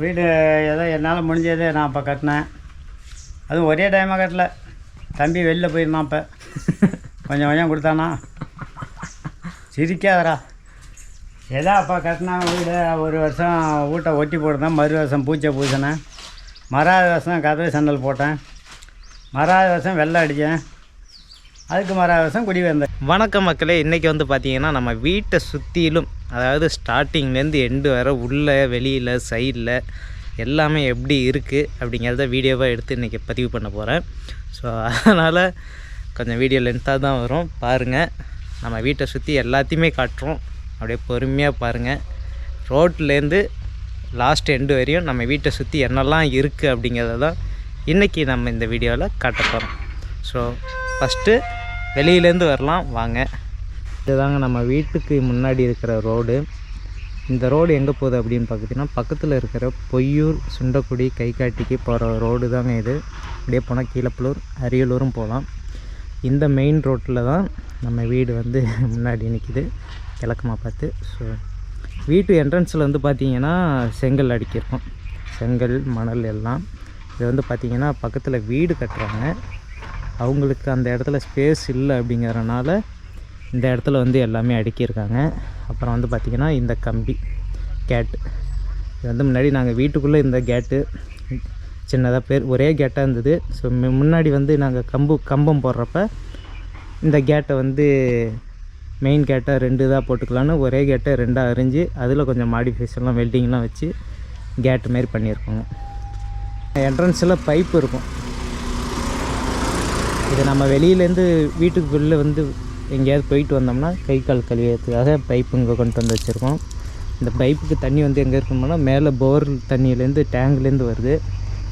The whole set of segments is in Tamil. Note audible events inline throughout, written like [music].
வீடு ஏதோ என்னால் முடிஞ்சது நான் அப்போ கட்டினேன். அதுவும் ஒரே டைமாக கட்டல. தம்பி வெளில போயிருந்தான் இப்போ கொஞ்சம் கொஞ்சம் கொடுத்தானா? சிரிக்காதடா. ஏதோ அப்போ கட்டினா வீடு ஒரு வருஷம் வீட்டை ஒட்டி போட்டுதான் மறு வருஷம் பூச்சை பூசினேன். மறாவது வருஷம் கதவு சண்டல் போட்டேன். மறாவது வருஷம் வெள்ளை அடித்தேன். அதுக்கு மறாவது வருஷம் குடி வந்தேன் வணக்கம் மக்களே இன்றைக்கி வந்து பார்த்தீங்கன்னா நம்ம வீட்டை சுற்றிலும் அதாவது ஸ்டார்டிங்லேருந்து எண்டு வர உள்ளே வெளியில் சைடில் எல்லாமே எப்படி இருக்குது அப்படிங்கிறத வீடியோவாக எடுத்து இன்றைக்கி பதிவு பண்ண போகிறேன் ஸோ அதனால் கொஞ்சம் வீடியோ லென்த்தாக தான் வரும். பாருங்கள் நம்ம வீட்டை சுற்றி எல்லாத்தையுமே காட்டுறோம். அப்படியே பொறுமையாக பாருங்கள் ரோட்லேருந்து லாஸ்ட் எண்டு வரையும் நம்ம வீட்டை சுற்றி என்னெல்லாம் இருக்குது அப்படிங்கிறத தான் இன்றைக்கி நம்ம இந்த வீடியோவில் காட்ட போகிறோம் ஸோ ஃபஸ்ட்டு வெளியிலேருந்து வரலாம். வாங்க. இதுதாங்க நம்ம வீட்டுக்கு முன்னாடி இருக்கிற ரோடு. இந்த ரோடு எங்கே போகுது அப்படின்னு பார்த்தீங்கன்னா பக்கத்தில் இருக்கிற பொய்யூர் சுண்டக்குடி கைகாட்டிக்கு போகிற ரோடு தாங்க இது. அப்படியே போனால் கீழப்பலூர் அரியலூரும் போகலாம். இந்த மெயின் ரோட்டில் தான் நம்ம வீடு வந்து [laughs] முன்னாடி நிற்கிது கிழக்கமாக பார்த்து. ஸோ வீட்டு என்ட்ரன்ஸில் வந்து பார்த்திங்கன்னா செங்கல் அடிக்கிருக்கோம் செங்கல் மணல் எல்லாம். இது வந்து பார்த்திங்கன்னா பக்கத்தில் வீடு கட்டுறாங்க. அவங்களுக்கு அந்த இடத்துல ஸ்பேஸ் இல்லை அப்படிங்கிறனால இந்த இடத்துல வந்து எல்லாமே அடுக்கியிருக்காங்க. அப்புறம் வந்து பார்த்திங்கன்னா இந்த கம்பி கேட்டு இது வந்து முன்னாடி நாங்கள் வீட்டுக்குள்ளே இந்த கேட்டு சின்னதாக பேர் ஒரே கேட்டாக இருந்தது. ஸோ முன்னாடி வந்து நாங்கள் கம்பு கம்பம் போடுறப்ப இந்த கேட்டை வந்து மெயின் கேட்டை ரெண்டு இதாக போட்டுக்கலான்னு ஒரே கேட்டை ரெண்டாக அரிஞ்சு அதில் கொஞ்சம் மாடிஃபிகேஷன்லாம் வெல்டிங்லாம் வச்சு கேட்டு மாரி பண்ணியிருக்கோங்க. என்ட்ரன்ஸில் பைப் இருக்கும். இது நம்ம வெளியிலேருந்து வீட்டுக்குள்ளே வந்து எங்கேயாவது போயிட்டு வந்தோம்னா கை கால் கழுவியதுக்காக பைப்பு இங்கே கொண்டு வந்து வச்சுருக்கோம். இந்த பைப்புக்கு தண்ணி வந்து எங்கே இருக்கோம்னா மேலே போர் தண்ணியிலேருந்து டேங்க்லேருந்து வருது.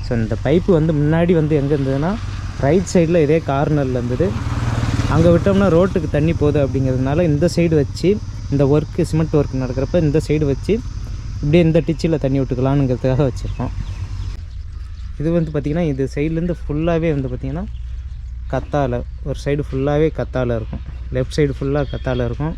ஸோ இந்த பைப்பு வந்து முன்னாடி வந்து எங்கே இருந்ததுன்னா ரைட் சைடில் இதே கார்னரில் இருந்தது. அங்கே விட்டோம்னா ரோட்டுக்கு தண்ணி போகுது அப்படிங்கிறதுனால இந்த சைடு வச்சு இந்த ஒர்க்கு சிமெண்ட் ஒர்க் நடக்கிறப்ப இந்த சைடு வச்சு இப்படியே இந்த டிச்சில் தண்ணி விட்டுக்கலானுங்கிறதுக்காக வச்சுருக்கோம். இது வந்து பார்த்திங்கன்னா இது சைட்லேருந்து ஃபுல்லாகவே வந்து பார்த்திங்கன்னா கத்தாழை. ஒரு சைடு ஃபுல்லாகவே கத்தாழை இருக்கும். லெஃப்ட் சைடு ஃபுல்லாக கத்தாழை இருக்கும்.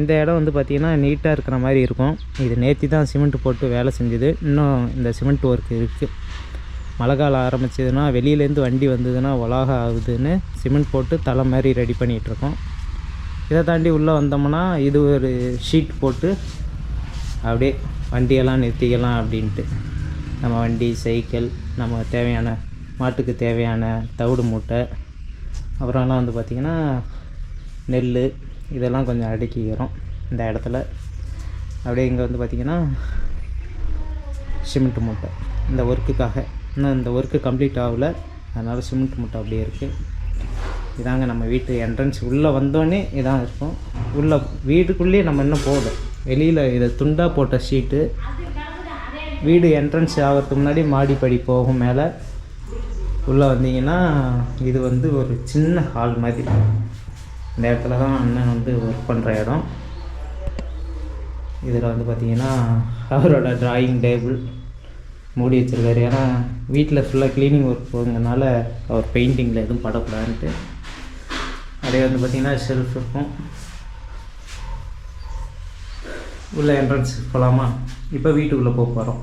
இந்த இடம் வந்து பார்த்திங்கன்னா நீட்டாக இருக்கிற மாதிரி இருக்கும். இது நேற்று தான் சிமெண்ட் போட்டு வேலை செஞ்சுது. இன்னும் இந்த சிமெண்ட் ஒர்க் இருக்குது மழை காலம் ஆரம்பிச்சதுன்னா வெளியிலேருந்து வண்டி வந்ததுன்னா உலாக ஆகுதுன்னு சிமெண்ட் போட்டு தலை மாதிரி ரெடி பண்ணிகிட்ருக்கோம் இதை தாண்டி உள்ளே வந்தோம்னா இது ஒரு ஷீட் போட்டு அப்படியே வண்டியெல்லாம் நிறுத்திக்கலாம் அப்படின்ட்டு. நம்ம வண்டி சைக்கிள் நம்ம தேவையான மாட்டுக்கு தேவையான தவிடு மூட்டை அப்புறம்லாம் வந்து பார்த்திங்கன்னா நெல் இதெல்லாம் கொஞ்சம் அடுக்கிக்கிறோம் இந்த இடத்துல. அப்படியே இங்கே வந்து பார்த்திங்கன்னா சிமெண்ட் மூட்டை. இந்த ஒர்க்குக்காக. இன்னும் இந்த ஒர்க்கு கம்ப்ளீட் ஆகல. அதனால் சிமெண்ட் மூட்டை அப்படியே இருக்குது இதாங்க நம்ம வீட்டு என்ட்ரன்ஸ் உள்ளே வந்தோடனே இதான் இருக்கும். உள்ளே வீட்டுக்குள்ளேயே நம்ம இன்னும் போகல. வெளியில் இதை துண்டாக போட்ட ஷீட்டு வீடு என்ட்ரன்ஸ் ஆகிறதுக்கு முன்னாடி மாடிப்படி போகும் மேலே. உள்ளே வந்தீங்கன்னா இது வந்து ஒரு சின்ன ஹால் மாதிரி. இந்த இடத்துல தான் அண்ணன் வந்து ஒர்க் பண்ணுற இடம். இதில் வந்து பார்த்திங்கன்னா அவரோட டிராயிங் டேபிள் மூடி வச்சுருக்காரு. ஏன்னா வீட்டில் ஃபுல்லாக க்ளீனிங் ஒர்க் போகிறதுனால அவர் பெயிண்டிங்கில் எதுவும் படக்கூடாதுன்ட்டு. அப்படியே வந்து பார்த்திங்கன்னா ஷெல்ஃப் இருக்கும். உள்ள என்ட்ரன்ஸ் போகலாமா இப்போ வீட்டுக்குள்ளே போக போகிறோம்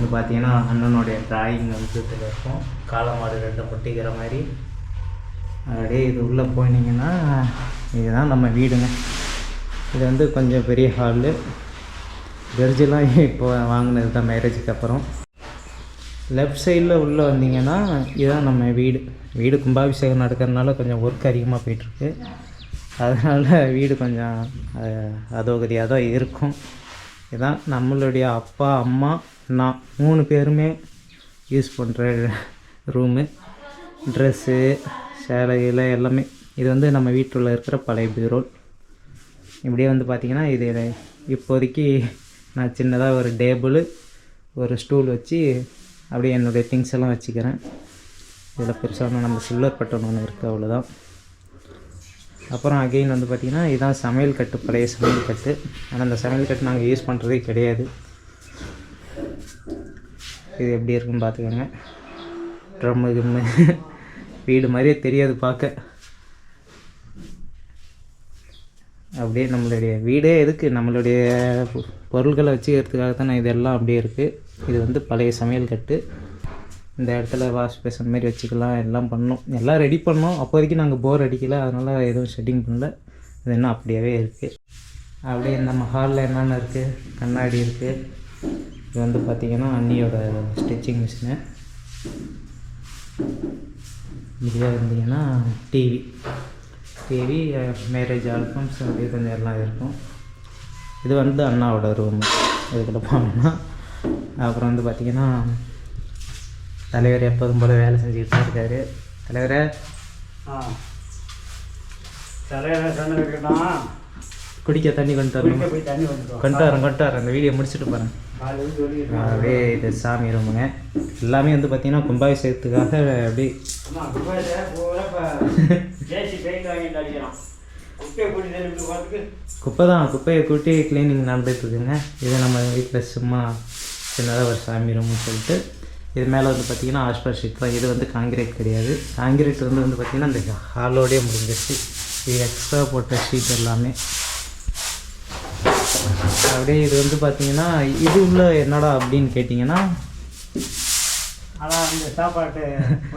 இது பார்த்தீங்கன்னா அண்ணனுடைய டிராயிங் வந்து இருக்கும் காலமாடு ரெண்டு முட்டிக்கிற மாதிரி. அப்படியே இது உள்ளே போனீங்கன்னா இதுதான் நம்ம வீடுங்க. இது வந்து கொஞ்சம் பெரிய ஹாலு பெர்ஜெலாம் இப்போ வாங்கினது தான் மேரேஜுக்கு அப்புறம். லெஃப்ட் சைடில் உள்ளே வந்தீங்கன்னா இதுதான் நம்ம வீடு. வீடு கும்பாபிஷேகம் நடக்கிறதுனால கொஞ்சம் ஒர்க் அதிகமாக போயிட்டுருக்கு. அதனால் வீடு கொஞ்சம் அதோகதியாக தான் இருக்கும். இதுதான் நம்மளுடைய அப்பா அம்மா நான் மூணு பேருமே யூஸ் பண்ணுற ரூமு ட்ரெஸ்ஸு சேலையில் எல்லாமே. இது வந்து நம்ம வீட்டில் இருக்கிற பழைய பீரோல் இப்படியே வந்து பார்த்திங்கன்னா இது இப்போதைக்கு நான் சின்னதாக ஒரு டேபிள் ஒரு ஸ்டூல் வச்சு அப்படியே என்னுடைய திங்ஸ் எல்லாம் வச்சுக்கிறேன். இதில் பெருசாக நம்ம சில்வர் பட்டன் ஒன்று இருக்குது அவ்வளோதான் அப்புறம் அகெயின் வந்து பார்த்திங்கன்னா இதுதான் சமையல் கட்டு பழைய சமையல் கட்டு. ஆனால் அந்த சமையல் கட்டு நாங்கள் யூஸ் பண்ணுறதே கிடையாது. இது எப்படி இருக்குன்னு பார்த்துக்கோங்க. ட்ரம்மு கிம்மு வீடு மாதிரியே தெரியாது பார்க்க. அப்படியே நம்மளுடைய வீடே எதுக்கு? நம்மளுடைய பொருள்களை வச்சுக்கிறதுக்காக தான் இதெல்லாம் அப்படியே இருக்குது இது வந்து பழைய சமையல் கட்டு. இந்த இடத்துல வாஷ் பேசன் மாதிரி வச்சுக்கலாம் எல்லாம் பண்ணோம் எல்லாம் ரெடி பண்ணோம். அப்போதைக்கு நாங்கள் போர் அடிக்கல. அதனால் எதுவும் செட்டிங் பண்ணல. இது இன்னும் அப்படியே இருக்குது அப்படியே நம்ம ஹாலில் என்னென்ன இருக்குது கண்ணாடி இருக்குது இது வந்து பார்த்திங்கன்னா அண்ணியோட ஸ்டிச்சிங் மிஷினு இதுவே இருந்தீங்கன்னா டிவி டிவி மேரேஜ் ஆல்பம்ஸ் அப்படி கொஞ்சம் எல்லாம் இருக்கும். இது வந்து அண்ணாவோட ரூம் இதுக்குள்ள போனோம்னா அப்புறம் வந்து பார்த்திங்கன்னா தலைவர் எப்போதும் போல் வேலை செஞ்சுக்கிட்டு தான் இருக்காரு. தலைவரே. குடிக்க தண்ணி கொண்டு வரணும். கொண்டு வரேன் கொண்டு வரேன் அந்த வீடியோ முடிச்சுட்டு போகிறேன் அப்படியே இது சாமி ரூமுங்க. எல்லாமே வந்து பார்த்திங்கன்னா கும்பாபிஷேகத்துக்காக போகிறதுக்கு குப்பை தான் குப்பையை கூட்டி க்ளீனிங் நடந்துட்டு இருக்குங்க. இது நம்ம வீட்டில் சும்மா சின்னதாக ஒரு சாமி ரூம்னு சொல்லிட்டு இது மேலே வந்து பார்த்திங்கன்னா ஆஸ்பர் ஷீட் தான் இது வந்து காங்கிரீட் கிடையாது. காங்கிரீட் வந்து வந்து பார்த்திங்கன்னா இந்த ஹாலோடயே முடிஞ்சிருச்சு. இது எக்ஸ்ட்ரா போட்ட ஷீட் எல்லாமே. அப்படியே இது வந்து பார்த்திங்கன்னா இது உள்ள என்னடா அப்படின்னு கேட்டிங்கன்னா ஆனால் அந்த சாப்பாட்டு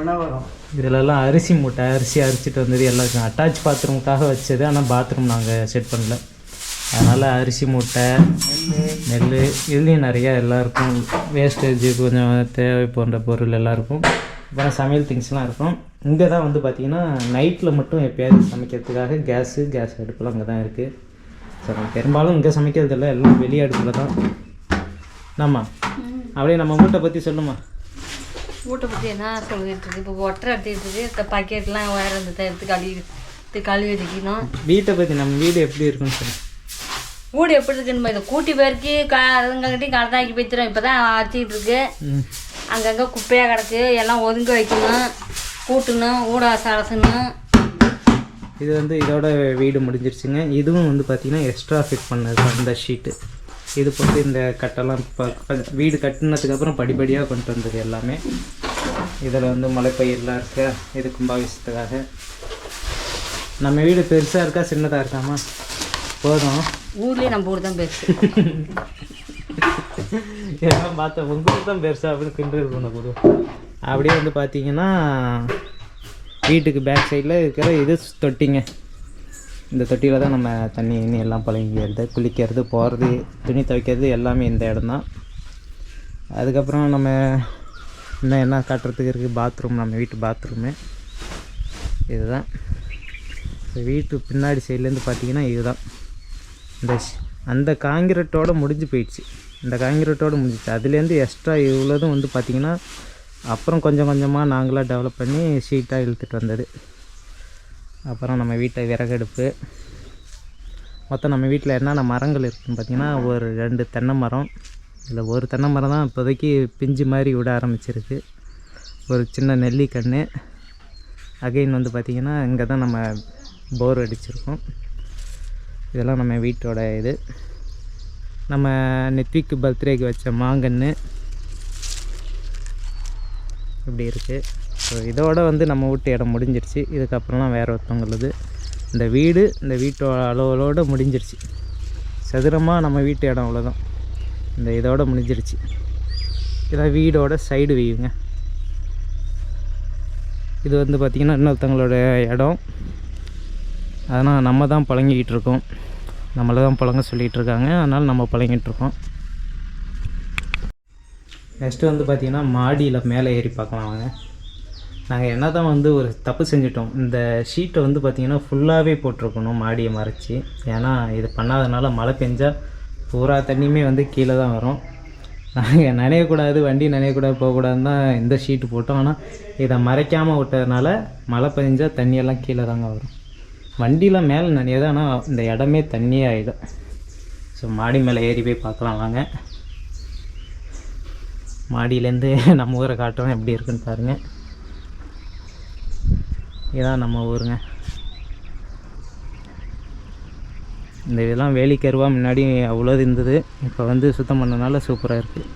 உணவகம். இதிலெல்லாம் அரிசி மூட்டை அரிசி அரிச்சிட்டு வந்தது எல்லாருக்கும். அட்டாச் பாத்ரூமுக்காக வச்சது ஆனால் பாத்ரூம் நாங்கள் செட் பண்ணல. அதனால் அரிசி மூட்டை நெல் இதுலேயும் நிறையா எல்லாருக்கும் வேஸ்டேஜ் கொஞ்சம் தேவை போன்ற பொருள் எல்லாம் இருக்கும் அப்புறம் சமையல் திங்ஸ்லாம் இருக்கும். இங்கே தான் வந்து பார்த்திங்கன்னா நைட்டில் மட்டும் எப்பயாவது சமைக்கிறதுக்காக கேஸு கேஸ் அடுப்புலாம் அங்கே தான் இருக்குது ஸோ பெரும்பாலும் இங்கே சமைக்கிறது இல்லை எல்லாம் வெளி அடுப்பில் தான். நம்ம அப்படியே நம்ம வீட்டை பற்றி சொல்லுமா வீட்டை பற்றி என்ன சொல்லிட்டு இருக்கு? இப்போ ஒட்டரை எடுத்துக்கிட்டு இருக்கு. இந்த பக்கெட்லாம் வேற இருந்ததை எடுத்து கழுவி கழுவி வச்சுக்கணும். வீட்டை பற்றி நம்ம வீடு எப்படி இருக்குன்னு சொல்லு. வீடு எப்படி இருக்குன்னு இதை கூட்டி பெருக்கி க அதுங்ககிட்டையும் கடத்தாக்கி வச்சிடும் இப்போ தான் அரைச்சிக்கிட்டு இருக்கு. அங்கங்கே குப்பையாக கிடக்கு. எல்லாம் ஒதுங்க வைக்கணும். கூட்டணும். ஊட சலசணும் இது வந்து இதோட வீடு முடிஞ்சிருச்சுங்க. இதுவும் வந்து பார்த்திங்கன்னா எக்ஸ்ட்ரா ஃபிட் பண்ணது அந்த ஷீட்டு இது போட்டு இந்த கட்டெல்லாம் வீடு கட்டினதுக்கப்புறம் படிப்படியாக கொண்டு வந்தது எல்லாமே. இதில் வந்து மலைப்பயிரெலாம் இருக்கு. இது கும்பாபிஷத்துக்காக நம்ம வீடு பெருசாக இருக்கா சின்னதாக இருக்காமா? போதும். ஊர்லேயே நம்ம ஊர் தான் பெருசு. [laughs] எல்லாம் பார்த்தேன் உங்களுக்கு தான் பெருசா அப்படின்னு கிண்டல் பண்ண போதும் அப்படியே வந்து பார்த்தீங்கன்னா வீட்டுக்கு பேக் சைடில் இருக்கிற இது தொட்டிங்க. இந்த தொட்டியில் தான் நம்ம தண்ணி கிண்ணி எல்லாம் பழகிக்கிறது குளிக்கிறது போகிறது துணி துவைக்கிறது எல்லாமே இந்த இடம் தான். அதுக்கப்புறம் நம்ம இன்னும் என்ன காட்டுறதுக்கு இருக்குது பாத்ரூம் நம்ம வீட்டு பாத்ரூமு இதுதான். வீட்டு பின்னாடி சைட்லேருந்து பார்த்தீங்கன்னா இதுதான். இந்த அந்த காங்கிரட்டோடு முடிஞ்சு போயிடுச்சு. இந்த காங்கிரட்டோடு முடிஞ்சிச்சு. அதுலேருந்து எக்ஸ்ட்ரா இவ்வளோதும் வந்து பார்த்திங்கன்னா அப்புறம் கொஞ்சம் கொஞ்சமாக நாங்களாக டெவலப் பண்ணி ஷீட்டாக இழுத்துட்டு வந்தது. அப்புறம் நம்ம வீட்டை விறகடுப்பு. மொத்தம் நம்ம வீட்டில் என்னென்ன மரங்கள் இருக்குதுன்னு பார்த்திங்கன்னா ஒரு ரெண்டு தென்னை மரம். இதில் ஒரு தென்னை மரம் தான் இப்போதைக்கு பிஞ்சு மாதிரி விட ஆரம்பிச்சிருக்கு. ஒரு சின்ன நெல்லிக்கன்று அகைன் வந்து பார்த்திங்கன்னா இங்கே தான் நம்ம போர் அடிச்சிருக்கோம். இதெல்லாம் நம்ம வீட்டோட இது. நம்ம நெத்விக்கு பர்த்டேக்கு வச்ச மாங்கன்று இப்படி இருக்குது ஸோ இதோடு வந்து நம்ம வீட்டு இடம் முடிஞ்சிருச்சு. இதுக்கப்புறம்லாம் வேறு ஒருத்தவங்களுது இந்த வீடு இந்த வீட்டோட அளவுகளோடு முடிஞ்சிருச்சு. சதுரமாக நம்ம வீட்டு இடம் அவ்வளோதான் இந்த இதோட முடிஞ்சிருச்சு. இதான் வீடோட சைடு வியூங்க இது வந்து பார்த்திங்கன்னா இன்னொருத்தங்களோட இடம். அதனால் நம்ம தான் பழங்கிக்கிட்டு இருக்கோம். நம்மளை தான் பழங்க சொல்லிகிட்டு இருக்காங்க. அதனால் நம்ம பழங்கிட்டு இருக்கோம். நெக்ஸ்ட்டு வந்து பார்த்திங்கன்னா மாடியில் மேலே ஏறி பார்க்கலாம் வாங்க. நாங்கள் என்ன தான் வந்து ஒரு தப்பு செஞ்சிட்டோம் இந்த ஷீட்டை வந்து பார்த்திங்கன்னா ஃபுல்லாகவே போட்டிருக்கணும் மாடியை மறைச்சி. ஏன்னா இது பண்ணாதனால மழை பெஞ்சால் பூரா தண்ணியுமே வந்து கீழே தான் வரும். நாங்கள் நனையக்கூடாது வண்டி நனையக்கூடாது போகக்கூடாதுன்னு தான் இந்த ஷீட்டு போட்டோம். ஆனால் இதை மறைக்காமல் விட்டதுனால மழை பெஞ்சால் தண்ணியெல்லாம் கீழே தாங்க வரும். வண்டியெலாம் மேலே நினையாது ஆனால் இந்த இடமே தண்ணியே ஆகிடும் ஸோ மாடி மேலே ஏறி போய் பார்க்கலாம் வாங்க. மாடியிலேருந்து நம்ம ஊரை காட்டுறோம். எப்படி இருக்குன்னு பாருங்கள் இதான் நம்ம ஊருங்க. இந்த இதெல்லாம் வேலிக்கருவா முன்னாடி அவ்வளோ இருந்தது. இப்போ வந்து சுத்தம் பண்ணனால சூப்பராக இருக்குது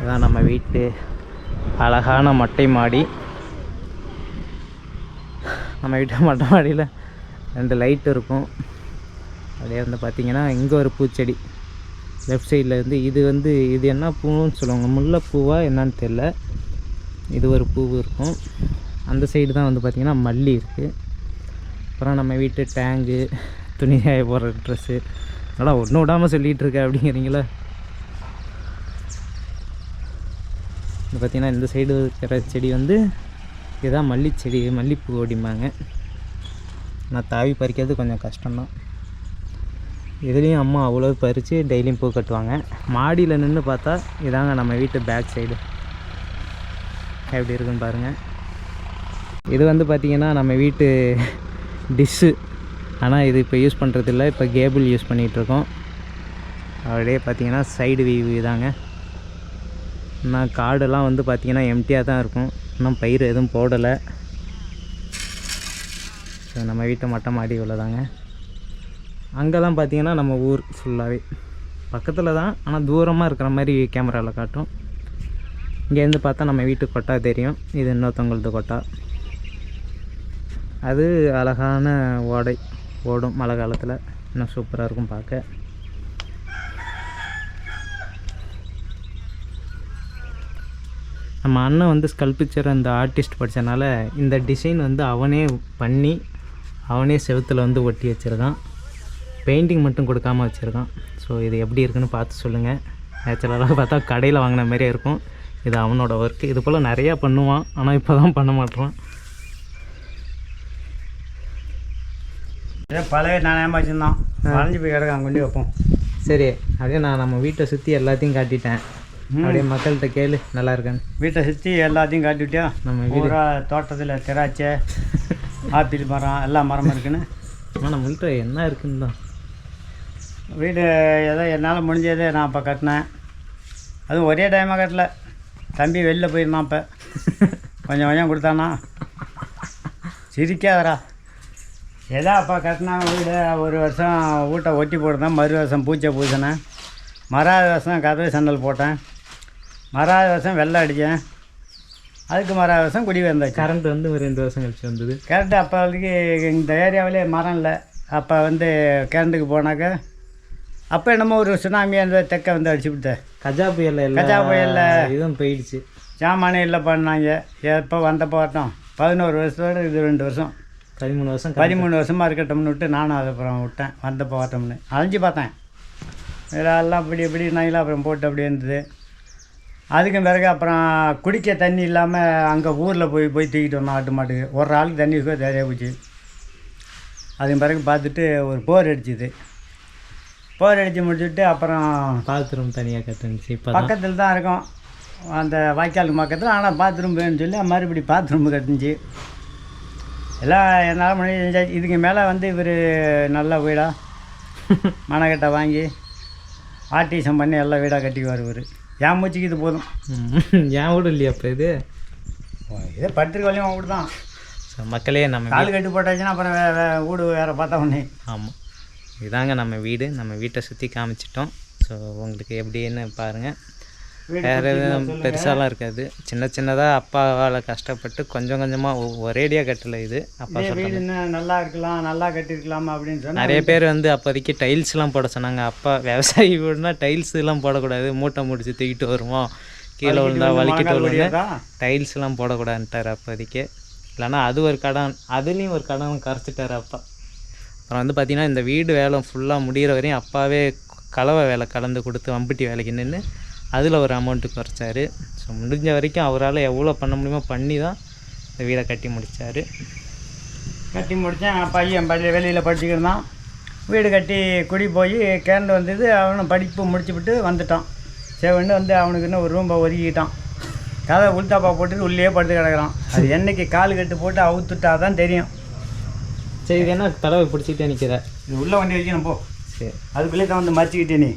இதான் நம்ம வீட்டு அழகான மட்டை மாடி. நம்ம வீட்டு மட்டை மாடியில் ரெண்டு லைட் இருக்கும். அப்படியே வந்து பார்த்திங்கன்னா இங்கே ஒரு பூச்செடி. லெஃப்ட் சைடில் வந்து இது வந்து இது என்ன பூன்னு சொல்லுவாங்க. முல்லைப்பூவா என்னன்னு தெரில இது ஒரு பூ இருக்கும். அந்த சைடு தான் வந்து பார்த்திங்கன்னா மல்லி இருக்குது அப்புறம் நம்ம வீட்டு டேங்கு துணி காய போடுற ட்ரெஸ்ஸு அதெல்லாம் ஒன்றும் விடாமல் சொல்லிகிட்டு அப்படிங்கிறீங்களா? இது பார்த்திங்கன்னா இந்த சைடு இருக்கிற செடி வந்து இதுதான் மல்லி செடி மல்லிப்பூ அப்படிம்பாங்க. நான் தாவி பறிக்கிறது கொஞ்சம் கஷ்டம்தான். இதுலேயும் அம்மா அவ்வளோ பறித்து டெய்லியும் பூ கட்டுவாங்க. மாடியில் நின்று பார்த்தா இதாங்க நம்ம வீட்டு பேக் சைடு எப்படி இருக்குன்னு பாருங்கள் இது வந்து பார்த்திங்கன்னா நம்ம வீட்டு டிஷ்ஷு ஆனால் இது இப்போ யூஸ் பண்ணுறதில்ல இப்போ கேபிள் யூஸ் பண்ணிகிட்ருக்கோம் அப்படியே பார்த்தீங்கன்னா சைடு வியூ இதாங்க. இன்னும் காடெல்லாம் வந்து பார்த்திங்கன்னா எம்டியாக தான் இருக்கும். இன்னும் பயிர் எதுவும் போடலை. நம்ம வீட்டை மொட்டை மாடி உள்ளதாங்க அங்கே தான் பார்த்தீங்கன்னா நம்ம ஊர் ஃபுல்லாகவே பக்கத்தில் தான் ஆனால் தூரமாக இருக்கிற மாதிரி கேமராவில் காட்டும். இங்கேருந்து பார்த்தா நம்ம வீட்டு கொட்டா தெரியும். இது இன்னொருத்தவங்களது கொட்டா. அது அழகான ஓடை. ஓடும் மழை காலத்தில். இன்னும் சூப்பராக இருக்கும் பார்க்க. நம்ம அண்ணன் வந்து ஸ்கல்பிச்சர் அந்த ஆர்டிஸ்ட் படித்தனால இந்த டிசைன் வந்து அவனே பண்ணி அவனே செவத்தில் வந்து ஒட்டி வச்சுருக்கான். பெயிண்டிங் மட்டும் கொடுக்காம வச்சுருக்கான். ஸோ இது எப்படி இருக்குன்னு பார்த்து சொல்லுங்கள் நேச்சுரலாக பார்த்தா கடையில் வாங்கின மாதிரியே இருக்கும். இது அவனோட ஒர்க்கு இது போல் நிறையா பண்ணுவான். ஆனால் இப்போ தான் பண்ண மாட்டேறான் இதே பழைய நாணயமாக வச்சுருந்தான். வளைஞ்சு போய் கிடக்கான். கொண்டு வைப்போம். சரி அப்படியே நான் நம்ம வீட்டை சுற்றி எல்லாத்தையும் காட்டிட்டேன். அப்படியே மக்கள்கிட்ட கேளு நல்லா இருக்கான்னு. வீட்டை சுற்றி எல்லாத்தையும் காட்டிவிட்டியா? நம்ம பூரா தோட்டத்தில் திராட்சை ஆப்பிள் மரம் எல்லா மரமும் இருக்குன்னு. ஆனால் நம்ம வீட்டில் என்ன இருக்குன்னு தான். வீடு ஏதோ என்னால் முடிஞ்சதை நான் அப்போ கட்டினேன். அதுவும் ஒரே டைமாக கட்டல. தம்பி வெளில போயிருந்தான் இப்போ கொஞ்சம் கொஞ்சம் கொடுத்தானா. சிரிக்காதடா. ஏதோ அப்போ கட்டினா வீடு ஒரு வருஷம் வீட்டை ஒட்டி போட்டுதான் மறு வருஷம் பூச்சை பூசினேன். மறாவது வருஷம் கதவு சண்டல் போட்டேன். மறாவது வருஷம் வெள்ளை அடித்தேன். அதுக்கு மறாவது வருஷம் குடி வந்தாச்சு. கரண்ட் வந்து ஒரு ரெண்டு வருஷம் கழிச்சு வந்தது. கரண்ட்டு அப்போ வரைக்கும் இந்த ஏரியாவிலே மரம் இல்லை. அப்போ வந்து கரண்ட்டுக்கு போனாக்க அப்போ என்னமோ ஒரு சுனாமி அந்த தெற்க வந்து அடிச்சு விட்டேன் கஜா புயல்ல கஜா புயல்ல இதுவும் போயிடுச்சு. சாமானே இல்லை பண்ணாங்க. எப்போ வந்தப்போ வரட்டும் பதினோரு வருஷத்தோட இது ரெண்டு வருஷம். பதிமூணு வருஷம் பதிமூணு வருஷமாக இருக்கட்டும்னு விட்டு நானும் அதை அப்புறம் விட்டேன். வந்தப்போ வரட்டும்னு அலைஞ்சு பார்த்தேன். எல்லாம் இப்படி இப்படி நாங்களாம் அப்புறம் போட்டு அப்படியே இருந்தது. அதுக்கும் பிறகு அப்புறம் குடிக்க தண்ணி இல்லாமல் அங்கே ஊரில் போய் போய் தூக்கிட்டு வந்தோம் ஆட்டு மாட்டுக்கு ஒரு ஆளுக்கு தண்ணி இருக்கோ போச்சு. அதுக்கு பிறகு பார்த்துட்டு ஒரு போர் அடிச்சுது. போர் அடித்து முடிச்சுட்டு அப்புறம் பாத்ரூம் தனியாக கட்டுனுச்சு இப்போ பக்கத்தில் தான் இருக்கும். அந்த வாய்க்காலுக்கு பக்கத்தில் ஆனால் பாத்ரூம் வேணும்னு சொல்லி மறுபடி பாத்ரூம் கட்டுச்சு எல்லாம் என்னால் முடிஞ்சு செஞ்சாச்சு. இதுக்கு மேலே வந்து இவர் நல்ல வீடாக [laughs] மனக்கட்டை வாங்கி ஆர்டிசம் பண்ணி எல்லா வீடாக கட்டிக்குவார் இவர். என் மூச்சுக்கு இது போதும். ஏன் வீடு இல்லையா இப்போ இது? இதே படுத்துருக்கோலையும் வீடு தான் மக்களே நம்ம கால் கட்டி போட்டாச்சுன்னா அப்புறம் வீடு வேறு பார்த்தா உடனே. ஆமாம் இதாங்க நம்ம வீடு. நம்ம வீட்டை சுற்றி காமிச்சிட்டோம். ஸோ உங்களுக்கு எப்படின்னு பாருங்கள் வேறு எதுவும் பெருசாலாம் இருக்காது. சின்ன சின்னதாக அப்பாவால் கஷ்டப்பட்டு கொஞ்சம் கொஞ்சமாக ஒரேடியாக கட்டலை இது. அப்பா இன்னும் நல்லா இருக்கலாம் நல்லா கட்டியிருக்கலாமா அப்படின்னு சொன்னால் நிறைய பேர் வந்து அப்போதைக்கு டைல்ஸ்லாம் போட சொன்னாங்க. அப்பா விவசாயி வீடுனா டைல்ஸ்லாம் போடக்கூடாது. மூட்டை முடிச்சு தூக்கிட்டு வருவோம். கீழே விழுந்தா வலிக்கிட்டு விழுந்து தான் டைல்ஸ்லாம் போடக்கூடாதுன்ட்டார் அப்போதைக்கு. இல்லைன்னா அது ஒரு கடன் அதுலேயும் ஒரு கடன் கரைச்சிட்டார் அப்பா. அப்புறம் வந்து பார்த்திங்கன்னா இந்த வீடு வேலை ஃபுல்லாக முடிகிற வரையும் அப்பாவே கலவை வேலை கலந்து கொடுத்து வம்பட்டி வேலைக்கு நின்று அதில் ஒரு அமௌண்ட்டு குறைச்சாரு. ஸோ முடிஞ்ச வரைக்கும் அவரால் எவ்வளோ பண்ண முடியுமோ பண்ணி தான் இந்த வீடை கட்டி முடித்தார் கட்டி முடித்தேன் பையன் பள்ளி வெளியில் படிச்சுக்கிருந்தான் வீடு கட்டி குடி போய் கேண்டு வந்தது. அவனும் படிப்பு முடிச்சுவிட்டு வந்துட்டான். செவன்னு வந்து அவனுக்கு இன்னும் ஒரு ரூம்பை ஒதுக்கிட்டான். கதை உளுத்தாப்பா போட்டு உள்ளே படுத்து கிடக்கிறான். அது என்றைக்கு கால் கட்டு போட்டு அவுத்துட்டா தான் தெரியும். சரி இது என்ன? தலைவை பிடிச்சிக்கிட்டே நிற்கிற இது உள்ளே வண்டி வைக்கணும் போ. சரி. அதுக்குள்ளே தான் வந்து மறைச்சிக்கிட்டே நீ.